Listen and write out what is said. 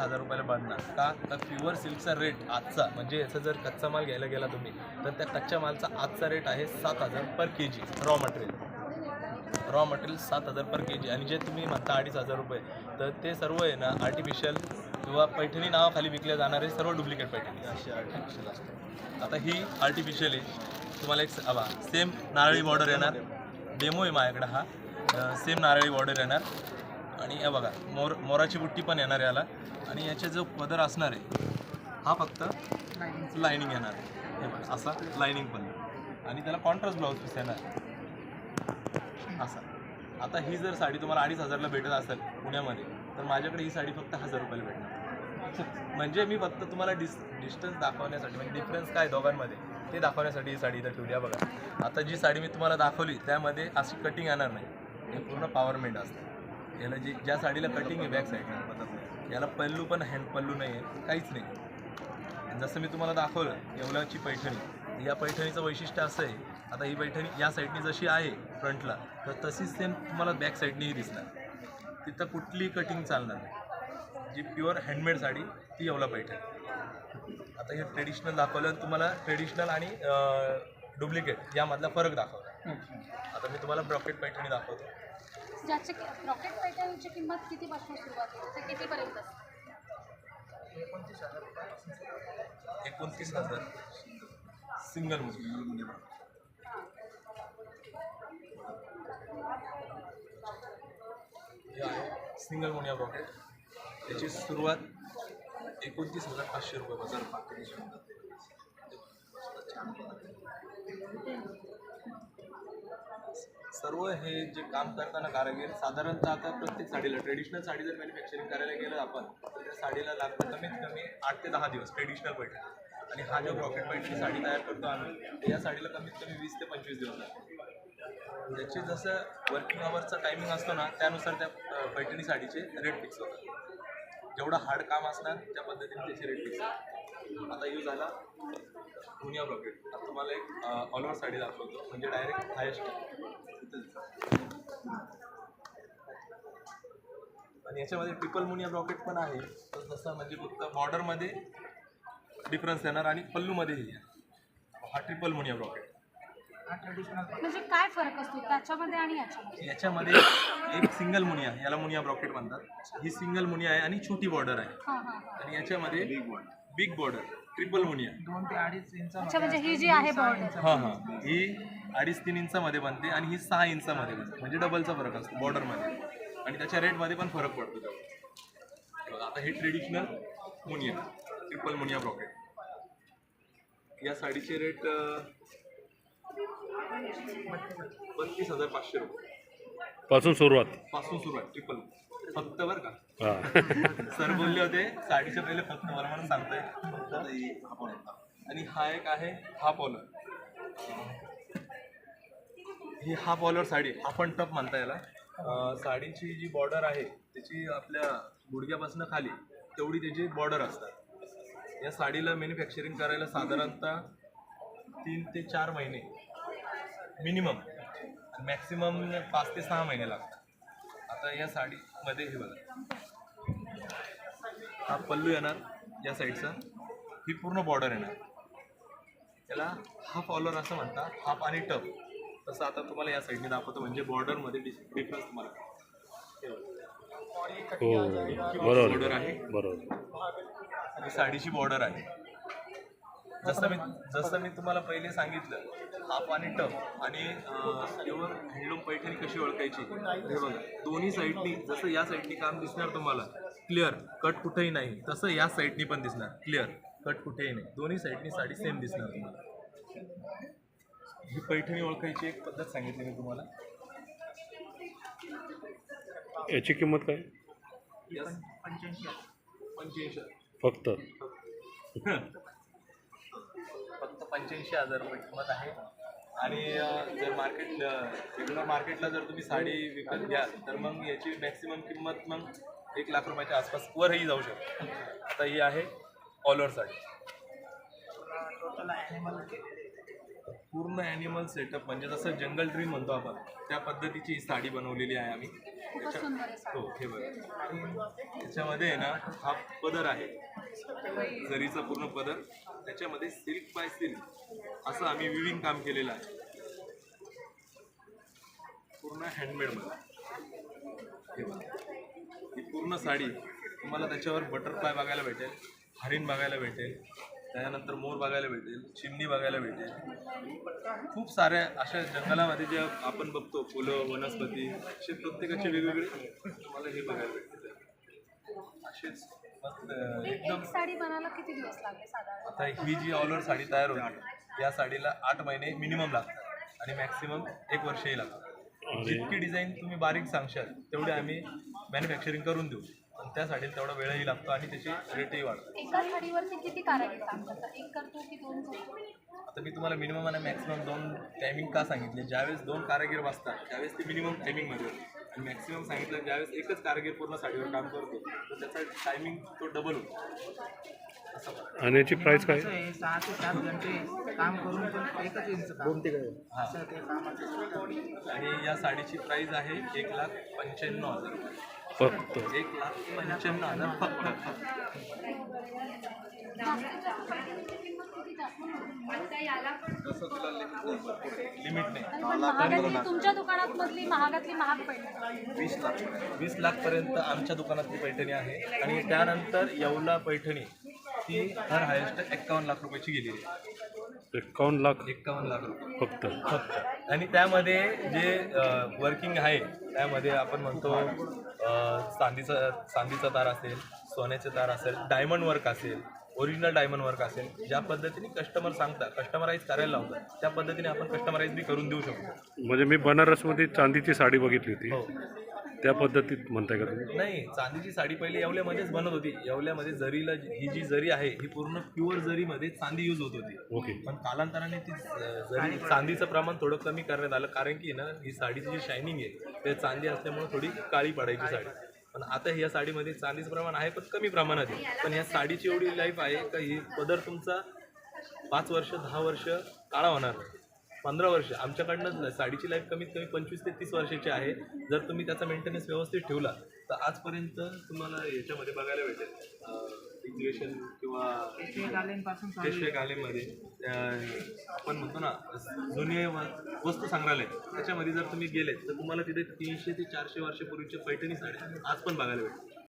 हजार रुपयाला बांधणार का? तर प्युअर सिल्कचा रेट आजचा म्हणजे याचा जर कच्चा माल घ्यायला गेला तुम्ही तर त्या कच्च्या मालचा आजचा रेट आहे सात हजार per K G raw material raw material सात हजार पर के जी आणि जे तुम्ही म्हणता अडीच हजार रुपये तर ते सर्व आहे ना आर्टिफिशियल किंवा पैठणी नावाखाली विकल्या जाणारे सर्व डुप्लिकेट पैठणी. अशी आर्टिफिशियल असतात. आता ही आर्टिफिशियल आहे. तुम्हाला एक हवा सेम नारळी बॉर्डर येणार. डेमो आहे माझ्याकडे हा. सेम नारळी बॉर्डर येणार. आणि हे बघा मोर मोराची बुट्टी पण येणार याला. आणि याचे जो पदर असणार आहे हा फक्त लायनिंग येणार आहे. हे बघा असा लायनिंग पण आणि त्याला कॉन्ट्रास्ट ब्लाऊज पीस येणार असा. आता ही जर साडी तुम्हाला अडीच हजारला भेटत असेल पुण्यामध्ये तर माझ्याकडे ही साडी फक्त हजार रुपयाला भेटणार. म्हणजे मी फक्त तुम्हाला डिस डिस्टन्स दाखवण्यासाठी म्हणजे डिफरन्स काय दोघांमध्ये ते दाखवण्यासाठी ही साडी इथं ठेवली आहे. बघा. आता जी साडी मी तुम्हाला दाखवली त्यामध्ये अशी कटिंग येणार नाही. हे पूर्ण पॉवरमेंट असतं. याला जी ज्या साडीला कटिंग आहे बॅक साईडला पद्धत याला पल्लू पण हँड पल्लू नाही आहे काहीच नाही जसं मी तुम्हाला दाखवलं येवल्याची पैठणी. या पैठणीचं वैशिष्ट्य असं आहे आता ही पैठणी या साईडनी जशी आहे फ्रंटला तर तशीच सेम तुम्हाला बॅक साईडनीही दिसणार. तिथं कुठलीही कटिंग चालणार नाही. जी प्युअर हँडमेड साडी ती येवला पैठणी. आता हे ट्रेडिशनल दाखवलं तुम्हाला ट्रेडिशनल आणि डुप्लिकेट यामधला फरक दाखवला. आता मी तुम्हाला ब्रॉकेट पैठणी दाखवतो. ज्याचे रॉकेट पैठणीची किंमत कितीपासून सुरुवात होते कितीपर्यंत असते? एकोणतीस हजार. सिंगल मुली आहे सिंगल मोनिया रॉकेट त्याची सुरुवात एकोणतीस हजार पाचशे रुपये बाजार सर्व हे जे काम करताना कारागीर साधारणतः आता प्रत्येक साडीला ट्रेडिशनल साडी जर मॅन्युफॅक्चरिंग करायला गेलं आपण तर त्या साडीला लागतं कमीत कमी आठ ते दहा दिवस ट्रेडिशनल पैठण. आणि हा जो रॉकेट पैठणी साडी तयार करतो आम्ही या साडीला कमीत कमी वीस ते पंचवीस दिवस लागतात. त्याचे जसं वर्किंग आवरचा टायमिंग असतो ना त्यानुसार त्या पैठणी साडीचे रेट फिक्स होतात. जेवढं हार्ड काम असणार त्या पद्धतीने त्याचे रेट फिक्स होतात. आता यूज झाला. पुनिया रॉकेट आता तुम्हाला एक ऑल ओव्हर साडी दाखवतो. म्हणजे डायरेक्ट हायेस्ट आणि याच्यामध्ये ट्रिपल मुनिया रॉकेट पण आहे. तर तसं म्हणजे फक्त बॉर्डरमध्ये डिफरन्स येणार आणि पल्लूमध्येही हा ट्रिपल मुनिया रॉकेट म्हणजे काय फरक असतो? त्याच्यामध्ये आणि याच्यामध्ये? याच्यामध्ये एक सिंगल मुनिया याला मुनिया रॉकेट म्हणतात. ही सिंगल मुनिया आहे आणि छोटी बॉर्डर आहे. आणि याच्यामध्ये बिग बॉर्डर ट्रिपल मुनिया दोन ते अडीच इंच अच्छा म्हणजे ही जी आहे बॉर्डर. हां हां. ही अडीच तीन इंचामध्ये बनते आणि ही सहा इंचामध्ये बनते. म्हणजे डबलचा फरक असतो बॉर्डरमध्ये आणि त्याच्या रेटमध्ये पण फरक पडतो. हे आता हे traditional Muniya triple Muniya brocade या साडीचे रेट बत्तीस हजार पाचशे रुपये. पासून सुरुवात. पासून सुरू आहे ट्रिपल फक्त बरं का. हा. सर बोलले होते साडीच्या पहिले फक्त मला म्हणून सांगतोय. आणि हा एक आहे हाफ ऑलर ही हाफ ऑलर साडी आपण टप म्हणता याला. साडीची जी बॉर्डर आहे त्याची आपल्या गुडघ्यापासून खाली तेवढी त्याची बॉर्डर असतात. या साडीला मॅन्युफॅक्चरिंग करायला साधारणतः तीन ते चार महिने. मिनिमम मॅक्सिमम पाच ते सहा महिने लागतात. आता या साडीमध्ये हे बघा. हा पल्लू येणार या साईडचा. ही पूर्ण बॉर्डर येणार. त्याला हाफ ऑलर असं म्हणतात हाफ आणि टप तसं आता तुम्हाला या साईडने दाखवतो म्हणजे बॉर्डरमध्ये डिफरन्स तुम्हाला. हे बघा. हो बरोबर बॉर्डर आहे. बरोबर. ही साडीची बॉर्डर आहे. जसं मी जसं मी तुम्हाला पहिले सांगितलं हाफ आणि टप आणि प्युअर हँडलूम पैठणी कशी ओळखायची? हे बघा दोन्ही साईडनी जसं या साईडनी काम दिसणार तुम्हाला क्लिअर कट कुठेही नाही. तसं या साईडनी पण दिसणार क्लिअर कट कुठेही नाही. दोन्ही साईडनी साडी सेम दिसणार तुम्हाला. ही पैठणी ओळखायची एक पद्धत सांगितली मी तुम्हाला. याची किंमत काय? पंच्याऐंशी. फक्त. पंच्याऐंशी हजार रुपये किंमत आहे. आणि जर मार्केट रेग्युलर मार्केटला जर तुम्ही साडी विकत घ्याल तर मग याची मॅक्सिमम किंमत मग एक लाख रुपयाच्या आसपास वरही जाऊ शकते. आता ही आहे ऑल ओव्हर साडी. पूर्ण ॲनिमल सेटअप म्हणजे जसं जंगल ड्रीम म्हणतो आपण त्या पद्धतीची ही साडी बनवलेली आहे आम्ही. हो हे बघा. त्याच्यामध्ये ना हा पदर आहे. जरीचा पूर्ण पदर त्याच्यामध्ये सिल्क बाय सिल्क असं आम्ही विविंग काम केलेलं आहे. पूर्ण हँडमेडमध्ये हे ही पूर्ण साडी तुम्हाला त्याच्यावर बटरफ्लाय बघायला भेटेल हरिण बघायला भेटेल त्याच्यानंतर मोर बघायला भेटेल चिमणी बघायला भेटेल. खूप साऱ्या अशा जंगलामध्ये जे आपण बघतो फुलं वनस्पती असे प्रत्येकाचे वेगवेगळे तुम्हाला हे बघायला भेटतील. असेच एकदम. एक साडी बनायला किती दिवस लागले साधारण? आता ही जी ऑल ओव्हर साडी तयार होते या साडीला आठ महिने मिनिमम लागतात आणि मॅक्सिमम एक वर्षही लागतं जितकी डिझाईन तुम्ही बारीक सांगशाल तेवढे आम्ही मॅन्युफॅक्चरिंग करून देऊ. आणि त्या साडीला तेवढा वेळही लागतो आणि त्याची रेटही वाढतात एका साडीवरती किती कारागीर काम करतात एक करतो की दोन करतो आता मी तुम्हाला मिनिमम आणि मॅक्सिमम दोन टायमिंग का सांगितले? ज्यावेळेस दोन कारागीर बसतात त्यावेळेस ते मिनिमम टायमिंगमध्ये होते. आणि मॅक्सिमम सांगितलं ज्यावेळेस एकच कारागीर पूर्ण साडीवर काम करतो तर त्याचा टायमिंग तो डबल होतो. आणि याची प्राईस काय? सहा ते सात घंटे काम करून पण एकच इंच काम. असं ते कामाचं आणि या साडीची प्राइस आहे एक लाख पंच्याण्णव हजार. रुपये. फक्त. एक लाख पंच्याण्णव हजार फक्त. लिमिट नाही. तुमच्या दुकानात मधली महागातली महाग पडली वीस लाख. वीस लाखपर्यंत आमच्या दुकानातली पैठणी आहे. आणि त्यानंतर येवला पैठणी ती हर हायेस्ट एक्कावन्न लाख रुपयाची गेलेली आहे. एकावन्न लाख एक्कावन्न लाख रुपये. फक्त. फक्त. आणि त्यामध्ये जे वर्किंग आहे त्यामध्ये आपण म्हणतो चांदीचा चांदीचा तार असेल सोन्याचे तार असेल डायमंड वर्क असेल ओरिजिनल डायमंड वर्क असेल ज्या पद्धतीने कस्टमर सांगतात कस्टमराईज करायला लावतात त्या पद्धतीने आपण कस्टमराईज बी करून देऊ शकतो. म्हणजे मी बनारसमध्ये चांदीची साडी बघितली होती. हो. त्या पद्धतीत म्हणताय का तुम्ही? नाही चांदीची साडी पहिले येवल्यामध्येच बनत होती. येवल्यामध्ये जरीला जी- ही जी जरी आहे ही पूर्ण प्युअर जरीमध्ये चांदी यूज होत होती. ओके. पण कालांतराने ती जरी चांदीचं प्रमाण थोडं कमी करण्यात आलं. कारण की ना ही साडीची जी शायनिंग आहे ते चांदी असल्यामुळे थोडी काळी पडायची साडी. पण आता ह्या साडीमध्ये चांदीचं प्रमाण आहे पण कमी प्रमाणात आहे. पण ह्या साडीची एवढी लाईफ आहे का ही पदर तुमचा पाच वर्ष दहा वर्ष काळा होणार नाही. पंधरा वर्ष. आमच्याकडनं साडीची लाईफ कमीत कमी पंचवीस ते तीस वर्षाची आहे. जर तुम्ही त्याचा मेंटेनन्स व्यवस्थित ठेवला तर आजपर्यंत तुम्हाला याच्यामध्ये बघायला भेटेल. एक्झिबिशन किंवा गालेमध्ये. अं, आपण म्हणतो ना जुने वस्तू संग्रहालय त्याच्यामध्ये जर तुम्ही गेले तर तुम्हाला तिथे तीनशे ते चारशे वर्षापूर्वीच्या पैठणी साड्या आज पण बघायला भेटतील.